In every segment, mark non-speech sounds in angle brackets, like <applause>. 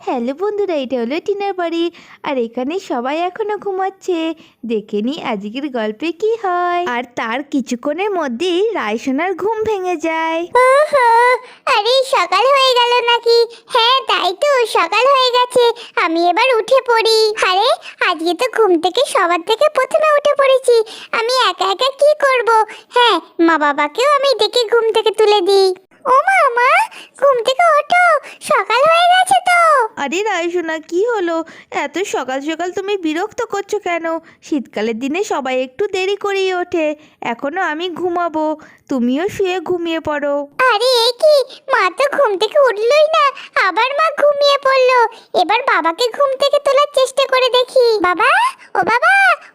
Hello বন্ধুরা, এটা হলো টিনার বাড়ি। আর এখানে সবাই এখনও ঘুমাচ্ছে। দেখে নি আজকের গল্পে কি হয়। আর তার কিছুক্ষণের মধ্যেই রায়সোনার ঘুম ভেঙে যায়। আরে সকাল হয়ে গেল নাকি? হ্যাঁ তাই তো, সকাল হয়ে গেছে। আমি এবার উঠে পড়ি। আরে, আজকে তো ঘুম থেকে সবার থেকে প্রথমে উঠে পড়েছি। আমি একা একা কি করব? হ্যাঁ মা বাবাকেও আমি ডেকে ঘুম থেকে তুলে দিই। ও মা মা ঘুম থেকে ওঠো সকাল হয়ে গেছে তো। আরে রায়সোনা কি হলো? এত সকাল সকাল তুমি বিরক্ত করছ কেন? শীতকালের দিনে সবাই একটু দেরি করেই ওঠে এখনও আমি ঘুমাবো তুমিও শুয়ে ঘুমিয়ে পড়ো। আরে এ কি? মা তো ঘুম থেকে উঠলই না আবার মা ঘুমিয়ে পড়ল। এবার বাবাকে ঘুম থেকে তোলার চেষ্টা করে দেখি। বাবা ও বাবা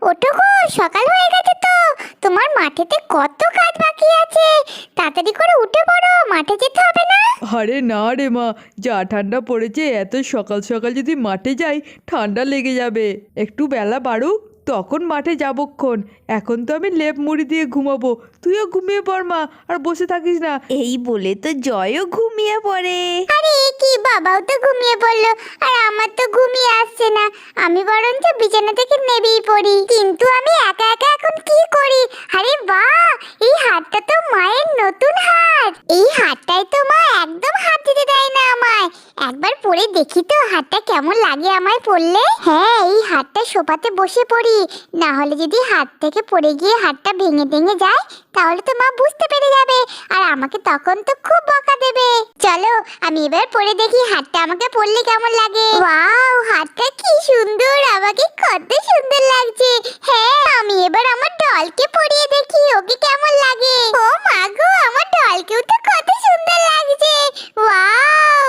ওঠো গো সকাল হয়ে গেছে তো। তোমার মাঠেতে কত কাজ বাকি আছে? তাড়াতাড়ি করে উঠে পড়ো, মাঠে যেতে হবে না? আরে না রে মা, যা ঠান্ডা পড়েছে, এত সকাল সকাল যদি মাঠে যাই, ঠান্ডা লেগে যাবে। একটু বেলা বাড়ুক। তখন মাঠে যাবক্ষণ এখন তো আমি লেপ মুড়ি দিয়ে ঘুমাবো। তুইও ঘুমিয়ে পড় মা আর বসে থাকিস না। এই বলে তো জয়ও ঘুমিয়ে পড়ে। আরে এ কি বাবাও তো ঘুমিয়ে পড়ল। আর আমার তো ঘুমিয়ে আসছে না। আমি বরঞ্চ বিছানা থেকে নেবেই পড়ি। কিন্তু আমি একা একা এখন কি করি? আরে বাহ! এই হাতটা তো মায়ের নতুন হাত। এই হাতটায় তো মা একদম হাত একবার পরে দেখি তো হাতটা কেমন লাগে আমায় পড়লে। হ্যাঁ এই হাতটা সোফাতে বসে পড়ি। না হলে যদি হাত থেকে পড়ে গিয়ে হাতটা ভেঙে ভেঙে যায়, তাহলে তো মা বুঝতে পেরে যাবে। আর আমাকে তখন তো খুব বকা দেবে। চলো, আমি এবার পরে দেখি হাতটা আমাকে পরলে কেমন লাগে। ওয়াও, হাতটা কি সুন্দর! আমাকে কত সুন্দর লাগছে। হ্যাঁ আমি এবার আমার ডলকে পরিয়ে দেখি, ওকে কেমন লাগে। ও মা গো, আমার ডলকেও তো কত সুন্দর লাগছে। ওয়াও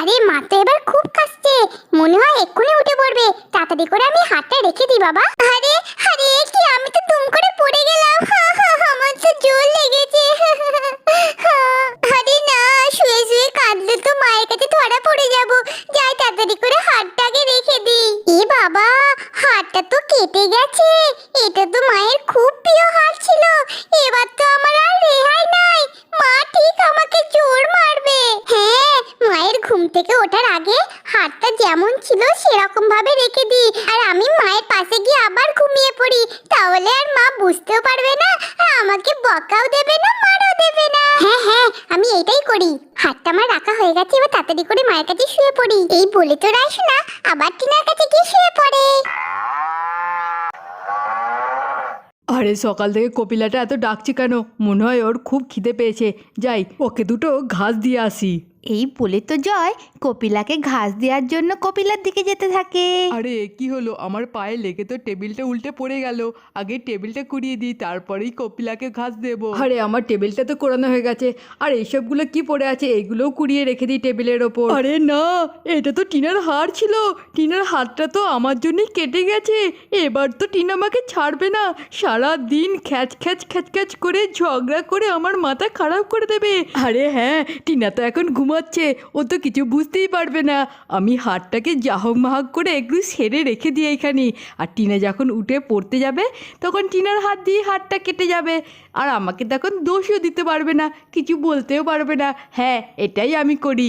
আরে মা তো এবার খুব কাশছে মনে হয় এক্ষুনি উঠে পড়বে তাড়াতাড়ি করে আমি হাতটা রেখে দিই বাবা আরে আরে এ কি আমি তো দুম করে পড়ে গেলাম আমার তো জোর লেগেছে আরে না শুয়ে শুয়ে কাঁদলে তো মায়ের কাছে ধরা পড়ে যাব। যাই তাড়াতাড়ি করে হাতটাকে রেখে দিই। এ বাবা, হাতটা তো কেটে গেছে। এটা তো মায়ের খুব প্রিয় হাত ছিল। এবার তো আমার আর রেহাই নাই। মা ঠিক আমাকে জোর মারবে। হ্যাঁ মায়ের ঘুম থেকে ওঠার আগে হাতটা যেমন ছিল সেরকম ভাবে রেখে দিই। আর আমি মায়ের পাশে গিয়ে আবার ঘুমিয়ে পড়ি। তাহলে আর মা বুঝতেও পারবে না, আর আমাকে বকাও দেবে না, মারও দেবে না। হ্যাঁ হ্যাঁ আমি এটাই করি। হাতটা আমার রাখা হয়ে গেছে, এবার তাড়াতাড়ি করে মায়ের কাছে শুয়ে পড়ি। এই বলে তো রাইস না, আবার টিনার কাছে গিয়ে শুয়ে পড়ে। আরে, সকাল থেকে কপিলাটা এত ডাকছে কেন? মনে হয় ওর খুব খিদে পেয়েছে। যাই, ওকে দুটো ঘাস দিয়ে আসি। এই বলে তো জয় কপিলাকে ঘাস দেওয়ার জন্য কপিলার দিকে যেতে থাকে। আরে কি হলো? আমার পায়ে লেগে তো টেবিলটা উল্টে পড়ে গেল। আগে টেবিলটা কুড়িয়ে দিই তারপরেই কপিলাকে ঘাস দেবো। আরে আমার টেবিলটা তো কোরানো হয়ে গেছে। আর এইসবগুলো কি পড়ে আছে এগুলোও কুড়িয়ে রেখে দিই টেবিলের ওপর। আরে না এটা তো টিনার হাড় ছিল। টিনার হাতটা তো আমার জন্যই কেটে গেছে। এবার তো টিনা আমাকে ছাড়বে না। সারা দিন খ্যাচ খ্যাচ খ্যাচ খ্যাচ করে ঝগড়া করে আমার মাথা খারাপ করে দেবে। আরে হ্যাঁ টিনা তো এখন ঘুমাচ্ছে। ও তো কিছু বুঝতেই পারবে না। আমি হাতটাকে জাহক মাহক করে একটু সেরে রেখে দিই এখানে। আর টিনা যখন উঠে পড়তে যাবে তখন টিনার হাত দিয়ে হাতটা কেটে যাবে। আর আমাকে তখন দোষও দিতে পারবে না কিছু বলতেও পারবে না। হ্যাঁ এটাই আমি করি।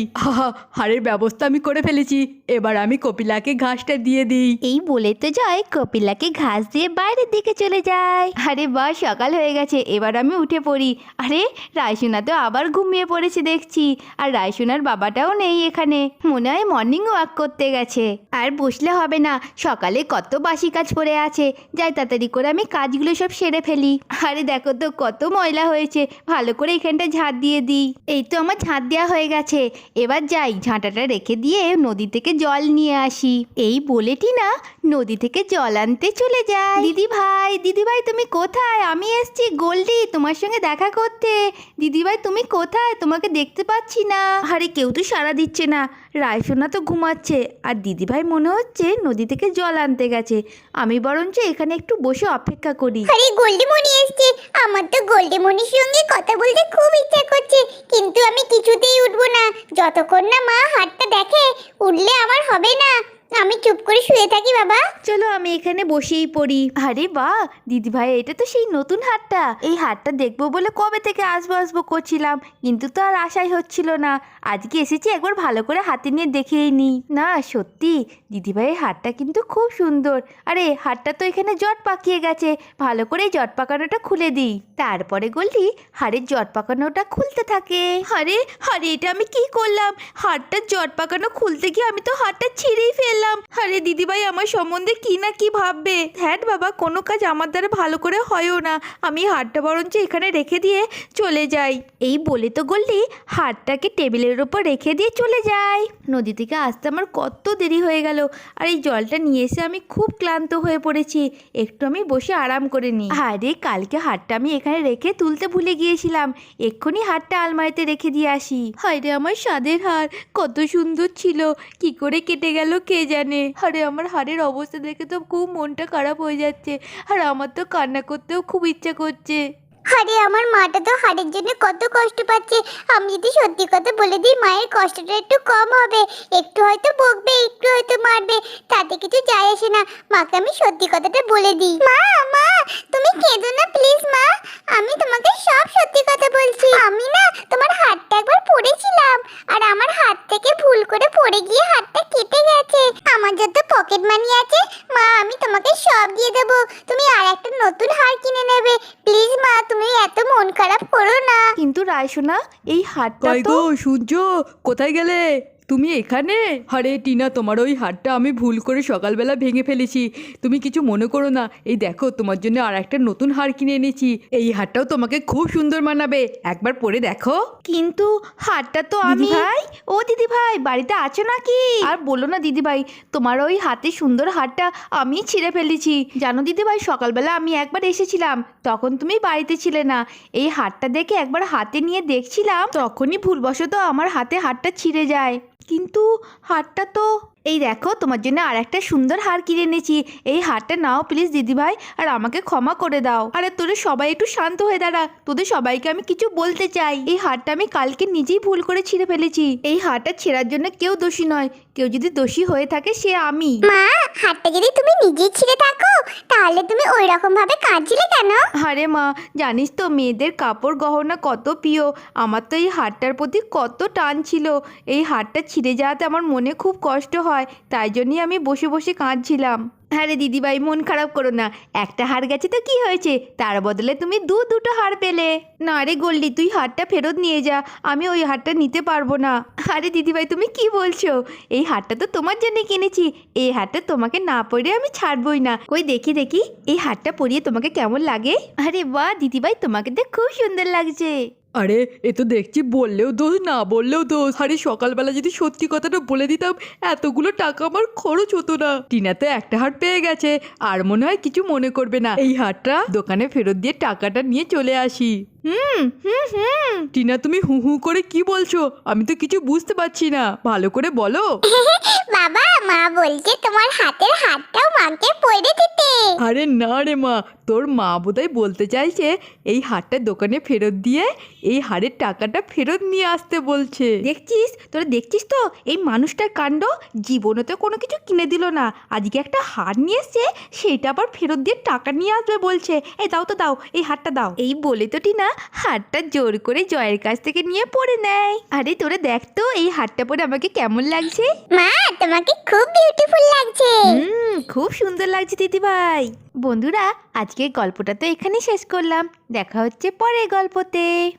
হাড়ের ব্যবস্থা আমি করে ফেলেছি। এবার আমি কপিলাকে ঘাসটা দিয়ে দিই। এই বলে তো জয় কপিলাকে ঘাস দিয়ে বাইরের দিকে চলে যায়। আরে বা সকাল হয়ে গেছে। এবার আমি উঠে পড়ি। আরে রায়সোনা তো আবার ঘুমিয়ে পড়েছে দেখছি। আর রায়সোনার বাবাটাও নেই এখানে। মনে হয় মর্নিং ওয়াক করতে গেছে। আর বসলে হবে না, সকালে কত বাসি কাজ পড়ে আছে। যাই তাড়াতাড়ি করে আমি কাজগুলো সব সেরে ফেলি। আরে দেখো তো, কত ময়লা হয়েছে। ভালো করে এখানটা ঝাঁট দিয়ে দিই। এই তো আমার ঝাঁট দেওয়া হয়ে গেছে। এবার যাই, ঝাঁটাটা রেখে দিয়ে নদী থেকে জল নিয়ে আসি। এই বলেটি না নদী থেকে জল আনতে চলে যায় দিদি ভাই দিদি ভাই, তুমি কোথায়? আমি এসছি গোল্ডি, তোমার সঙ্গে দেখা করতে। দিদি ভাই, তুমি কোথায়? তোমাকে দেখতে পাচ্ছি না। আরে, কেউ তো সাড়া দিচ্ছে না। রায়সোনা তো ঘুমাচ্ছে। আর দিদি ভাই মনে হচ্ছে নদী থেকে জল আনতে গেছে। আমি বরঞ্চ এখানে একটু বসে অপেক্ষা করি। আরে, গোল্ডিমণি এসছে। আমার তো গোল্ডিমণির সঙ্গে কথা বলতে খুব ইচ্ছা করছে। কিন্তু আমি কিছুতেই উঠবো না। যতক্ষণ না মা হাতটা দেখে, উঠলে আমার হবে না। আমি চুপ করে শুয়ে থাকি, বাবা। চলো, আমি এখানে বসেই পড়ি। আরে বাহ দিদি ভাই এটা তো সেই নতুন হাটটা। এই হাটটা দেখব বলে কবে থেকে আসব আসব করছিলাম, কিন্তু তো আর আশাই হচ্ছিল না। আজকে এসেছি একবার ভালো করে হাতে নিয়ে দেখেই নি। না, সত্যি দিদি ভাইয়ের হাটটা কিন্তু খুব সুন্দর। আরে, হাটটা তো এখানে জট পাকিয়ে গেছে, ভালো করে জট পাকানোটা খুলে দিই। তারপরে গল্লি হাড়ের জট পাকানোটা খুলতে থাকে। আরে আরে, এটা আমি কি করলাম? হাড়টার জট পাকানো খুলতে গিয়ে আমি তো হাড়টা ছিঁড়েই ফেললাম। আরে দিদিভাই, আমার সম্বন্ধে কি না কি ভাববে? হ্যাঁ বাবা, কোনো কাজ আমার দ্বারা ভালো করে হয়ও না। আমি হাড়টা বরঞ্চ এখানে রেখে দিয়ে চলে যাই। এই বলে তো গল্লি হাড়টাকে টেবিলের ওপর রেখে দিয়ে চলে যাই নদী থেকে আসতে আমার কত দেরি হয়ে গেল। আর এই জলটা নিয়ে এসে আমি খুব ক্লান্ত হয়ে পড়েছি। একটু আমি বসে আরাম করে নিই। আরে, কালকে হাটটা আমি এখানে রেখে তুলতে ভুলে গিয়েছিলাম। এক্ষুনি হাটটা আলমারিতে রেখে দিয়ে আসি। হায় রে আমার স্বাদের হার কত সুন্দর ছিল। কি করে কেটে গেল কে জানে। আরে, আমার হাড়ের অবস্থা দেখে তো খুব মনটা খারাপ হয়ে যাচ্ছে। আর আমার তো কান্না করতেও খুব ইচ্ছা করছে। আরে, আমার মাটা তো হাড়ের জন্য কত কষ্ট পাচ্ছে। আমি যদি সত্যি কথা বলে দিই, মায়ের কষ্টটা একটু কম হবে। একটু হয়তো বকবে, একটু হয়তো মারবে। তাতে কিছু যায় আসে না। মাকে আমি সত্যি কথাটা বলে দিই। মা মা, তুমি কেঁদো না, প্লিজ মা। আমি তোমাকে সব সত্যি কথা বলছি আমি না তোমার হাতটা একবার পড়েছিলাম আর আমার হাত থেকে ভুল করে পড়ে গিয়ে হাতটা কেটে গেছে আমার যত পকেট মানি আছে মা আমি তোমাকে সব দিয়ে দেবো তুমি আর একটা নতুন হার কিনে নেবে প্লিজ মা তুমি এত মন খারাপ করো না কিন্তু রায়সোনা এই হাটটা তো সূর্য কোথায় গেলে? তুমি এখানে? আরে টিনা তোমার ওই হাটটা আমি ভুল করে সকালবেলা ভেঙে ফেলেছি। তুমি কিছু মনে করো না। এই দেখো তোমার জন্য আর একটা নতুন হার কিনে এনেছি। এই হারটাও তোমাকে খুব সুন্দর মানাবে। একবার পরে দেখো। কিন্তু হাটটা তো আমি ভাই? ও দিদি ভাই বাড়িতে আছো নাকি? আর বলো না দিদি ভাই তোমার ওই হাতে সুন্দর হারটা আমি ছিঁড়ে ফেলেছি। জানো দিদি ভাই সকালবেলা আমি একবার এসেছিলাম, তখন তুমি বাড়িতে ছিলে না। এই হারটা দেখে একবার হাতে নিয়ে দেখছিলাম, তখনই ভুলবশত আমার হাতে হারটা ছিঁড়ে যায়। কিন্তু হারটা তো এই দেখো তোমার জন্য আর একটা সুন্দর হার কিনে এনেছি। এই হারটা নাও প্লিজ দিদিভাই আর আমাকে ক্ষমা করে দাও। আরে তোদের সবাই একটু শান্ত হয়ে দাঁড়া তোদের সবাইকে আমি কিছু বলতে চাই। এই হারটা আমি কালকে নিজেই ভুল করে ছিঁড়ে ফেলেছি। এই হারটা ছেঁড়ার জন্য কেউ দোষী নয় কেউ যদি দোষী হয়ে থাকে সে আমি। মা হাতটা যদি তুমি নিজেই ছিঁড়ে থাকো তাহলে তুমি ওই রকম ভাবে কাঁদছিলে কেন? আরে মা জানিস তো মেয়েদের কাপড় গহনা কত প্রিয় আমার তো এই হারটার প্রতি কত টান ছিল। এই হারটা ছিঁড়ে যাওয়াতে আমার মনে খুব কষ্ট হয়। তাই জন্যই আমি বসে বসে কাঁদছিলাম। হ্যাঁ রে দিদিভাই মন খারাপ করো না। একটা হার গেছে তো কি হয়েছে? তার বদলে তুমি দু দুটো হার পেলে। না রে গোল্ডি তুই হারটা ফেরত নিয়ে যা। আমি ওই হারটা নিতে পারব না। আরে দিদিভাই তুমি কি বলছো? এই হারটা তো তোমার জন্য কিনেছি। এই হারটা তোমাকে না পরে আমি ছাড়বই না। কই দেখি দেখি। এই হারটা পরিয়ে তোমাকে কেমন লাগে? আরে বাহ দিদিভাই তোমাকে তো খুব সুন্দর লাগছে। আরে, এ তো দেখছি বললেও দোষ, না বললেও দোষ। আরে, সকালবেলা যদি সত্যি কথাটা বলে দিতাম, এতগুলো টাকা আমার খরচ হতো না। টিনা তো একটা হাট পেয়ে গেছে, আর মনে হয় কিছু মনে করবে না। এই হাটটা দোকানে ফেরত দিয়ে টাকাটা নিয়ে চলে আসি। হুম হুম হুম। টিনা তুমি হু হু করে কি বলছো? আমি তো কিছু বুঝতে পারছি না। ভালো করে বলো। <laughs> বাবা মা বলছে তোমার হাতের হাতটাও মাকে পরে দিতে। আরে না রে মা তোর মা বোধহয় বলতে চাইছে এই হারটা দোকানে ফেরত দিয়ে এই হারের টাকাটা ফেরত নিয়ে আসতে বলছে। দেখছিস? তোরা দেখছিস তো? এই মানুষটার কাণ্ড? জীবনে তো কোনো কিছু কিনে দিল না। আজকে একটা হার নিয়ে এসছে সেটা আবার ফেরত দিয়ে টাকা নিয়ে আসবে বলছে। এই দাও তো দাও এই হারটা দাও। এই বলে তো টিনা হারটা জোর করে জয়ের কাছ থেকে নিয়ে পড়ে নেয়। আরে তোরা দেখ তো এই হারটা পরে আমাকে কেমন লাগছে? মা তোমাকে খুব বিউটিফুল লাগছে। হুম খুব সুন্দর লাগছে দিদিভাই। বন্ধুরা আজকের গল্পটা তো এখানেই শেষ করলাম। দেখা হচ্ছে পরের গল্পতে।